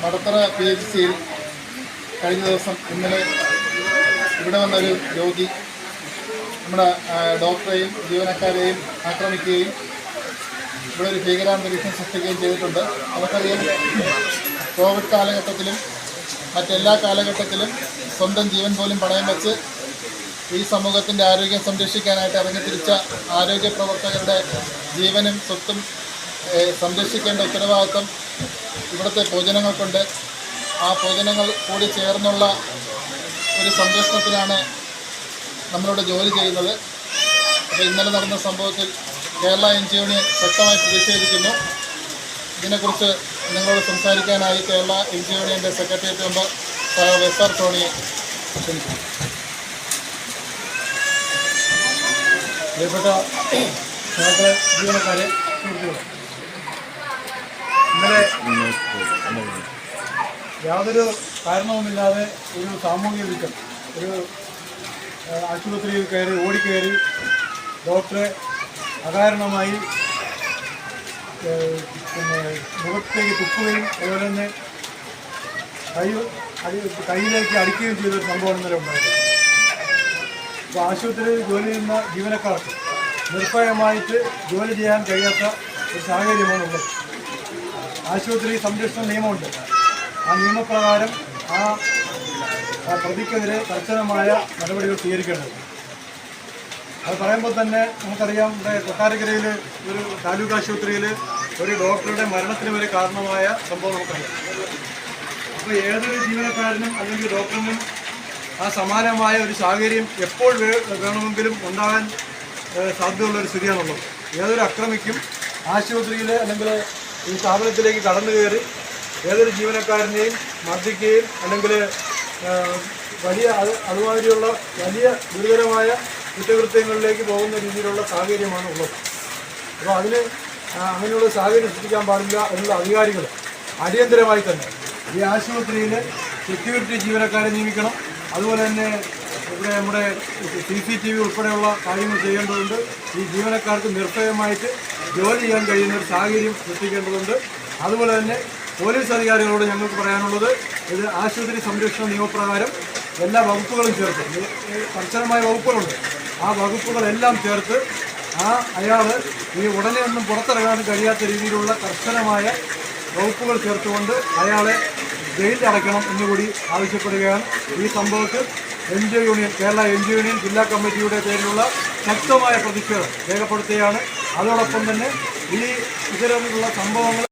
Madathara P H സിയിൽ കഴിഞ്ഞ ദിവസം ഇന്നലെ ഇവിടെ വന്നൊരു രോഗി നമ്മുടെ ഡോക്ടറെയും ജീവനക്കാരെയും ആക്രമിക്കുകയും ഇവിടെ ഒരു ഭീകരാന്തരീക്ഷം സൃഷ്ടിക്കുകയും ചെയ്തിട്ടുണ്ട്. നമുക്കറിയാം കോവിഡ് കാലഘട്ടത്തിലും മറ്റെല്ലാ കാലഘട്ടത്തിലും സ്വന്തം ജീവൻ പോലും പണയം വെച്ച് ഈ സമൂഹത്തിന്റെ ആരോഗ്യം സംരക്ഷിക്കാനായിട്ട് ഇറങ്ങിത്തിരിച്ച ആരോഗ്യ പ്രവർത്തകരുടെ ജീവനും സ്വത്തും സംരക്ഷിക്കേണ്ട ഉത്തരവാദിത്വം ഇവിടുത്തെ പൊതുജനങ്ങൾക്കുണ്ട്. ആ പൊതുജനങ്ങൾ കൂടി ചേർന്നുള്ള ഒരു സംരക്ഷണത്തിലാണ് നമ്മളിവിടെ ജോലി ചെയ്യുന്നത്. അപ്പോൾ ഇന്നലെ നടന്ന സംഭവത്തിൽ കേരള എൻ ജി യൂണിയൻ ശക്തമായി പ്രതിഷേധിക്കുന്നു. ഇതിനെക്കുറിച്ച് നിങ്ങളോട് സംസാരിക്കാനായി കേരള എൻ ജി യൂണിയന്റെ secretariat member sir S R ടോണിയെ ക്ഷണിക്കുന്നു. പ്രിയപ്പെട്ട ജീവനക്കാരെ ഇന്നലെ യാതൊരു കാരണവുമില്ലാതെ ഒരു സാമൂഹിക വിറ്റം ഒരു ആശുപത്രിയിൽ കയറി ഓടിക്കയറി ഡോക്ടറെ അകാരണമായി പിന്നെ മുഖത്തേക്ക് തുപ്പുകയും അതുപോലെ തന്നെ കൈ അടി കൈയിലേക്ക് അടിക്കുകയും ചെയ്തൊരു സംഭവം ഇന്നലെ ഉണ്ടായത്. അപ്പോൾ ആശുപത്രിയിൽ ജോലി ചെയ്യുന്ന ജീവനക്കാർക്ക് നിർഭയമായിട്ട് ജോലി ചെയ്യാൻ കഴിയാത്ത ഒരു സാഹചര്യമാണ് ഉള്ളത്. ആശുപത്രി സംരക്ഷണ നിയമമുണ്ട്. ആ നിയമപ്രകാരം ആ പ്രതിക്കെതിരെ കർശനമായ നടപടികൾ സ്വീകരിക്കേണ്ടത് അത് പറയുമ്പോൾ തന്നെ നമുക്കറിയാം ഇവിടെ കൊട്ടാരക്കരയിൽ ഒരു താലൂക്ക് ആശുപത്രിയിൽ ഒരു ഡോക്ടറുടെ മരണത്തിന് വരെ കാരണമായ സംഭവം നമുക്കറിയാം. അപ്പോൾ ഏതൊരു ജീവനക്കാരനും അല്ലെങ്കിൽ ഡോക്ടറിനും ആ സമാനമായ ഒരു സാഹചര്യം എപ്പോൾ വേണമെങ്കിലും ഉണ്ടാകാൻ സാധ്യതയുള്ളൊരു സ്ഥിതിയാണുള്ളത്. ഏതൊരു അക്രമിക്കും ആശുപത്രിയിൽ അല്ലെങ്കിൽ ഈ സ്ഥാപനത്തിലേക്ക് കടന്നു കയറി ഏതൊരു ജീവനക്കാരനെയും മർദ്ദിക്കുകയും അല്ലെങ്കിൽ വലിയ അത് അതുമാതിരിയുള്ള വലിയ ഗുരുതരമായ കുറ്റകൃത്യങ്ങളിലേക്ക് പോകുന്ന രീതിയിലുള്ള സാഹചര്യമാണ് ഉള്ളത്. അപ്പോൾ അതിന് അങ്ങനെയുള്ള സാഹചര്യം സൃഷ്ടിക്കാൻ പാടില്ല എന്നുള്ള അധികാരികൾ അടിയന്തരമായി തന്നെ ഈ ആശുപത്രിയിൽ സെക്യൂരിറ്റി ജീവനക്കാരെ നിയമിക്കണം. അതുപോലെ തന്നെ ഇവിടെ നമ്മുടെ സി സി ടി വി ഉൾപ്പെടെയുള്ള കാര്യങ്ങൾ ചെയ്യേണ്ടതുണ്ട്. ഈ ജീവനക്കാർക്ക് നിർഭയമായിട്ട് ജോലി ചെയ്യാൻ കഴിയുന്ന ഒരു സാഹചര്യം സൃഷ്ടിക്കേണ്ടതുണ്ട്. അതുപോലെ തന്നെ പോലീസ് അധികാരികളോട് ഞങ്ങൾക്ക് പറയാനുള്ളത് ഇത് ആശുപത്രി സംരക്ഷണ നിയമപ്രകാരം എല്ലാ വകുപ്പുകളും ചേർത്ത് കർശനമായ വകുപ്പുകളുണ്ട്. ആ വകുപ്പുകളെല്ലാം ചേർത്ത് ആ അയാൾ ഈ ഉടനെ ഒന്നും പുറത്തിറങ്ങാൻ കഴിയാത്ത രീതിയിലുള്ള കർശനമായ വകുപ്പുകൾ ചേർത്തുകൊണ്ട് അയാളെ ജയിലിൽ അടയ്ക്കണം എന്നുകൂടി ആവശ്യപ്പെടുകയാണ്. ഈ സംഭവത്തിൽ N G union Kerala N G union ജില്ലാ കമ്മിറ്റിയുടെ പേരിലുള്ള ശക്തമായ പ്രതിഷേധം രേഖപ്പെടുത്തുകയാണ്. അതോടൊപ്പം തന്നെ ഈ ഇത്തരത്തിലുള്ള സംഭവങ്ങൾ